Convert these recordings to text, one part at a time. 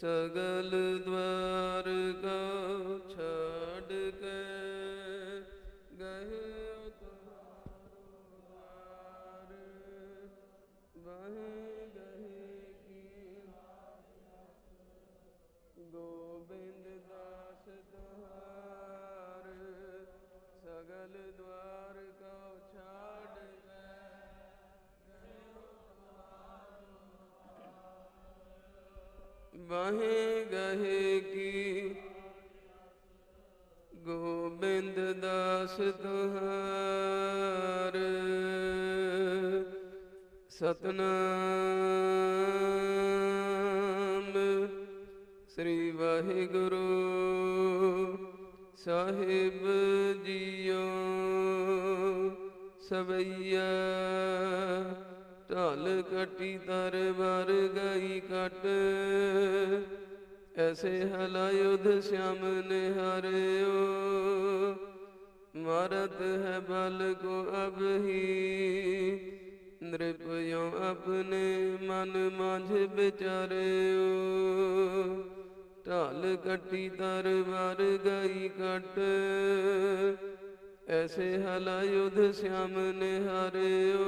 ਸਗਲ ਦਵਾਰ ਕੋ ਛੱਡ ਕੇ ਗਏ ਉਤਾਰ ਵਾਹੇ ਗਏ ਕੀ ਗੋਬਿੰਦ ਦਾਸ ਤੁਹਾਰ ਸਗਲ ਦਵਾਰ ਕੋ ਛਾੜ ਗਏ ਵਾਹੇ ਕੀ? ਗੋਬਿੰਦ ਦਾਸ ਤੁਹਾਰ। ਸਤਨਾਮ। ਸ੍ਰੀ ਵਾਹਿਗੁਰੂ ਸਾਹਿਬ ਜੀਓ। ਸਵਈਆ ਢਾਲ ਕਟੀ ਤਰ ਵਰ ਗਈ ਕਟ ਐਸੇ ਹਲਾਯੁਧ ਸ਼ਾਮ ਨੇ ਹਰਿਓ ਮਰਤ ਹੈ ਬਲ ਕੋ ਅਬਹੀ ਨਿਰਭਇਉ ਆਪਣੇ ਮਨ ਮਾਝ ਵਿਚਾਰਿਓ। ਢਾਲ ਕੱਟੀ ਤਰ ਵਰ ਗਈ ਕਟ ਐਸੇ ਹਲਾਯੁਧ ਸ਼ਾਮ ਨੇ ਹਰਿਓ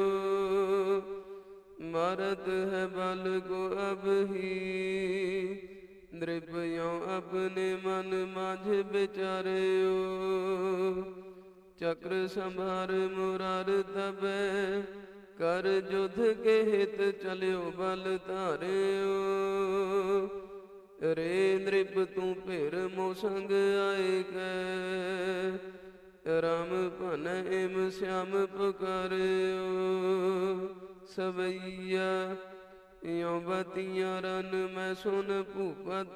ਮਰਦ ਹੈ ਬਲ ਕੋ ਅਬਹੀ ਨਿਰਭਇਉ ਆਪਣੇ ਮਨ ਮਾਝ ਵਿਚਾਰਿਓ। ਚਕਰ ਸੰਭਾਰ ਮੁਰਾਰ ਤਬੈ ਕਰ ਜੁਧ ਕੇ ਹਿਤ ਚਲਿਓ ਬਲ ਧਾਰਿਓ। ਰੇ ਨਿਰਭ ਤੂੰ ਭੇਰ ਮੋ ਸੰਗ ਆਏ ਕੈ, ਰਾਮ ਭਨ ਇਮ ਸਿਆਮ ਪੁਕਾਰਿਓ। सवैया। यो बतिया रन मैं सुन भूपत।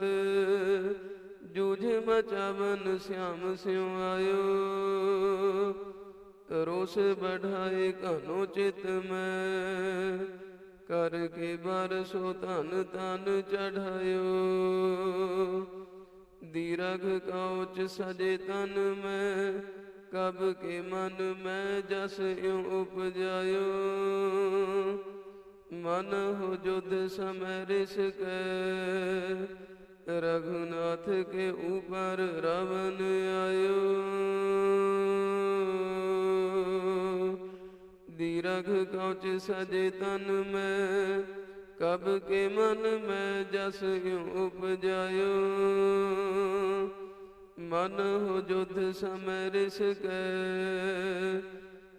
जूझ मचावन श्याम स्यो आयो। करो बढ़ाए कनो चित मैं। करके बारसो तन तन चढ़ायो। दीर्घ कौच सजे तन मैं। कब के मन में जस यो उपजायो। ਮਨ ਹੋ ਜੁਦ ਸਮੈ ਰਿਸ ਕੈ ਰਘੁਨਾਥ ਕੇ ਊਪਰ ਰਵਨ ਆਇਓ। ਦੀਰਘ ਕਉਚ ਸਜੇ ਤਨ ਮੈਂ, ਕਬ ਕੇ ਮਨ ਮੈਂ ਜਸ ਇਉ ਉਪਜਾਇਓ। ਮਨ ਹੋ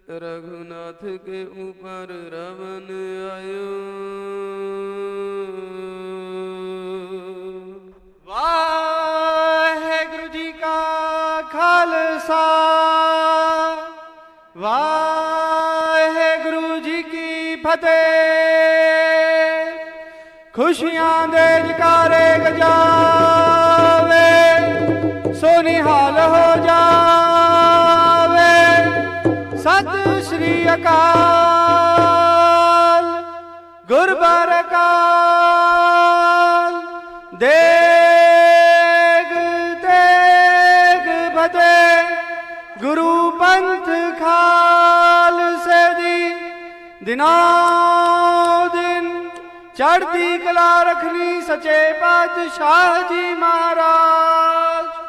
ਜੁਧ ਸਮੈ ਰਿਸ ਕੈ ਰਘੁਨਾਥ ਕੇ ਊਪਰ ਰਵਨ ਆਇਓ ਵਾਹਿਗੁਰੂ ਜੀ ਕਾ ਖਾਲਸਾ ਵਾਹਿਗੁਰੂ ਜੀ ਕੀ ਫਤਿਹ ਖੁਸ਼ੀਆਂ ਸਤਿ ਸ਼੍ਰੀ ਅਕਾਲ। ਗੁਰਬਰਕਾਲ ਦੇਗ, ਤੇਗ ਫਤਿਹ ਗੁਰੂ ਪੰਥ ਖਾਲਸੇ ਦੀ ਦਿਨੋਂ ਦਿਨ ਚੜ੍ਹਦੀ ਕਲਾ ਰਖਣੀ ਸਚੇ ਪਾਤਸ਼ਾਹ ਜੀ ਮਹਾਰਾਜ।